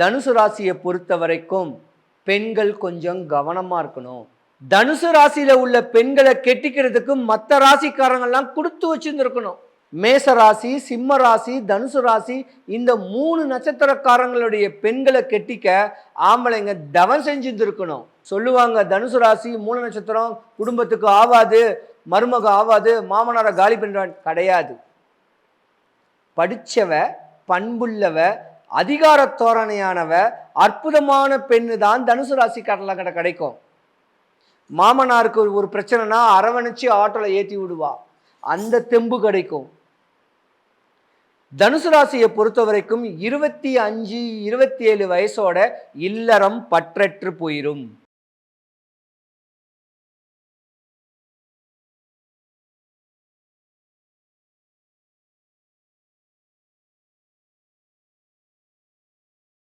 தனுசு ராசியை பொறுத்த வரைக்கும் பெண்கள் கொஞ்சம் கவனமாக இருக்கணும். தனுசு ராசியில் உள்ள பெண்களை கெட்டிக்கிறதுக்கு மற்ற ராசிக்காரங்கள்லாம் கொடுத்து வச்சிருந்துருக்கணும். மேச ராசி சிம்ம ராசி தனுசு ராசி இந்த மூணு நட்சத்திரக்காரங்களுடைய பெண்களை கெட்டிக்க ஆம்பளைங்க தவம் செஞ்சுருந்துருக்கணும். சொல்லுவாங்க தனுசு ராசி மூல நட்சத்திரம் குடும்பத்துக்கு ஆவாது மருமக ஆவாது மாமனாரை காலி பண்ணுறான் கிடையாது. படிச்சவ பண்புள்ளவ அதிகார தோரணையானவ அற்புதமான பெண்ணு தான் தனுசு ராசிக்காரலாம் கிட்ட கிடைக்கும். மாமனாருக்கு ஒரு- பிரச்சனைனா அரவணைச்சு ஆட்டோல ஏற்றி விடுவா. அந்த தெம்பு கிடைக்கும். தனுசு ராசியை பொறுத்த வரைக்கும் இருபத்தி அஞ்சு இருபத்தி ஏழு வயசோட இல்லறம் பற்றற்று போயிரும்.